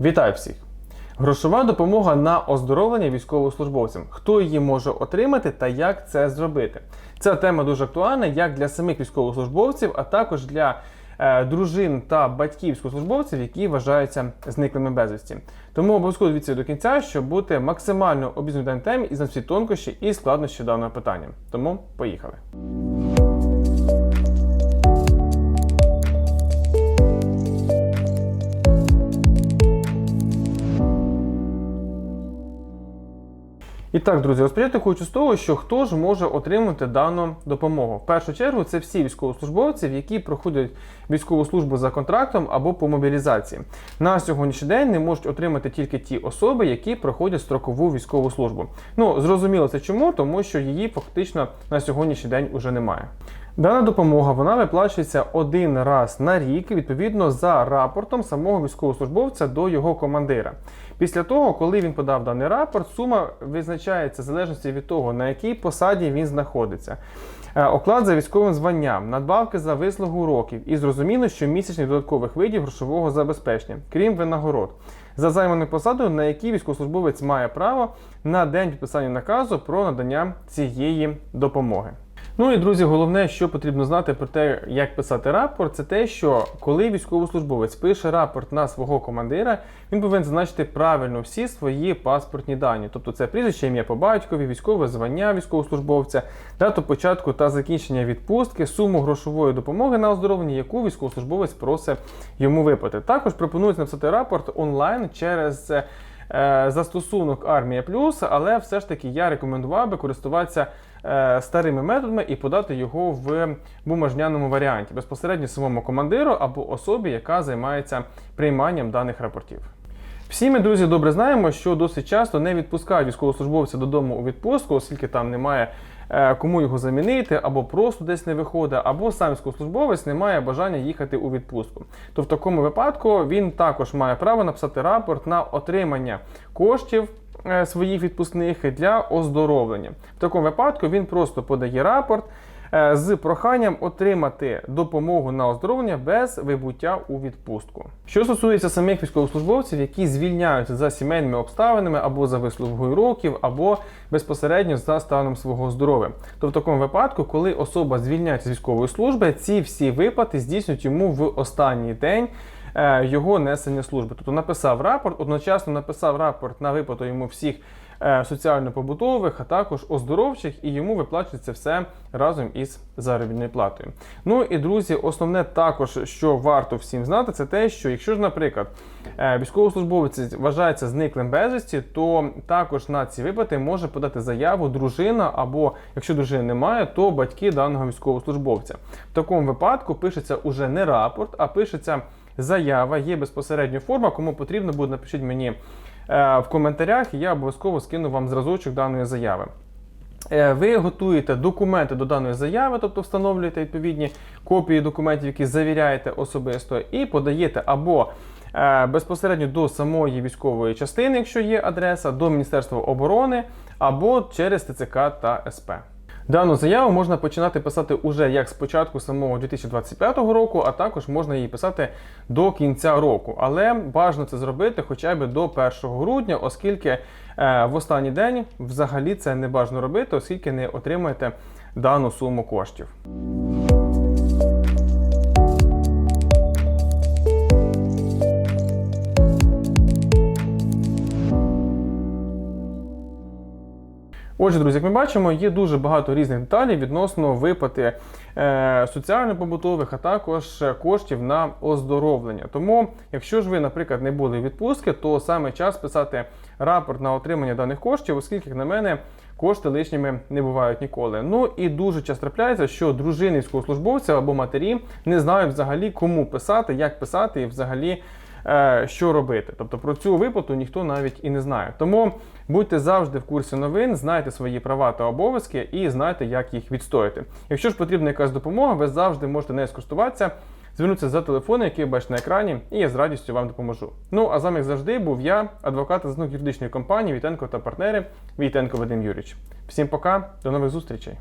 Вітаю всіх! Грошова допомога на оздоровлення військовослужбовцям. Хто її може отримати та як це зробити? Ця тема дуже актуальна як для самих військовослужбовців, а також для е, дружин та батьків військовослужбовців, які вважаються зниклими безвісті. Тому обов'язково дивіться до кінця, щоб бути максимально обізнаним темі і знати всі тонкощі і складнощі даного питання. Тому поїхали. І так, друзі, розпочати хочу з того, що хто ж може отримати дану допомогу. В першу чергу це всі військовослужбовці, які проходять військову службу за контрактом або по мобілізації. На сьогоднішній день не можуть отримати тільки ті особи, які проходять строкову військову службу. Ну, зрозуміло це чому, тому що її фактично на сьогоднішній день уже немає. Дана допомога вона виплачується один раз на рік, відповідно за рапортом самого військовослужбовця до його командира. Після того, коли він подав даний рапорт, сума визначається в залежності від того, на якій посаді він знаходиться. Е, Оклад за військовим званням, надбавки за вислугу років і зрозуміло, що місячних додаткових видів грошового забезпечення, крім винагород, за займану посаду, на якій військовослужбовець має право на день підписання наказу про надання цієї допомоги. Ну і друзі, головне, що потрібно знати про те, як писати рапорт, це те, що коли військовослужбовець пише рапорт на свого командира, він повинен зазначити правильно всі свої паспортні дані. Тобто це прізвище, ім'я по батькові, військове звання військовослужбовця, дату початку та закінчення відпустки, суму грошової допомоги на оздоровлення, яку військовослужбовець просить йому виплатити. Також пропонується написати рапорт онлайн через. Е, Застосунок Армія Плюс, але все ж таки я рекомендував би користуватися е, старими методами і подати його в бумажняному варіанті безпосередньо самому командиру або особі, яка займається прийманням даних рапортів. Всі ми, друзі, добре знаємо, що досить часто не відпускають військовослужбовця додому у відпустку, оскільки там немає кому його замінити, або просто десь не виходить, або сам військовослужбовець не має бажання їхати у відпустку. То в такому випадку він також має право написати рапорт на отримання коштів е, своїх відпускних для оздоровлення. В такому випадку він просто подає рапорт е, з проханням отримати допомогу на оздоровлення без вибуття у відпустку. Що стосується самих військовослужбовців, які звільняються за сімейними обставинами або за вислугою років, або безпосередньо за станом свого здоров'я, то в такому випадку, коли особа звільняється з військової служби, ці всі виплати здійснюють йому в останній день е, його несення служби. Тобто написав рапорт, одночасно написав рапорт на виплату йому всіх е, соціально-побутових, а також оздоровчих, і йому виплачується все разом із заробітною платою. Ну і друзі, основне також, що варто всім знати, це те, що якщо ж, наприклад, е, військовослужбовець вважається зниклим безвісті, то також на ці виплати може подати заяву дружина, або якщо дружини немає, то батьки даного військовослужбовця. В такому випадку пишеться уже не рапорт, а пишеться заява, є безпосередньо форма. Кому потрібно буде, напишіть мені е, в коментарях, і я обов'язково скину вам зразочок даної заяви. Е, Ви готуєте документи до даної заяви, тобто встановлюєте відповідні копії документів, які завіряєте особисто, і подаєте або е, безпосередньо до самої військової частини, якщо є адреса, до Міністерства оборони, або через ТЦК та СП. Дану заяву можна починати писати уже як з початку самого 2025 року, а також можна її писати до кінця року. Але бажано це зробити хоча б до 1 грудня, оскільки е, в останній день взагалі це не бажано робити, оскільки не отримаєте дану суму коштів. Отже, друзі, як ми бачимо, є дуже багато різних деталей відносно виплати е, соціально-побутових, а також коштів на оздоровлення. Тому, якщо ж ви, наприклад, не були відпустки, то саме час писати рапорт на отримання даних коштів, оскільки, як на мене, кошти лишніми не бувають ніколи. Ну і дуже часто трапляється, що дружини військовослужбовця або матері не знають взагалі, кому писати, як писати і взагалі. Е, Що робити, тобто про цю виплату ніхто навіть і не знає. Тому будьте завжди в курсі новин, знайте свої права та обов'язки і знайте, як їх відстояти. Якщо ж потрібна якась допомога, ви завжди можете нею скористуватися, звернутися за телефоном, який ви бачите на екрані, і я з радістю вам допоможу. Ну а з завжди був я, адвокат з юридичної компанії Вітенко та партнери Вітенко Вадим Юрійович. Всім пока, до нових зустрічей.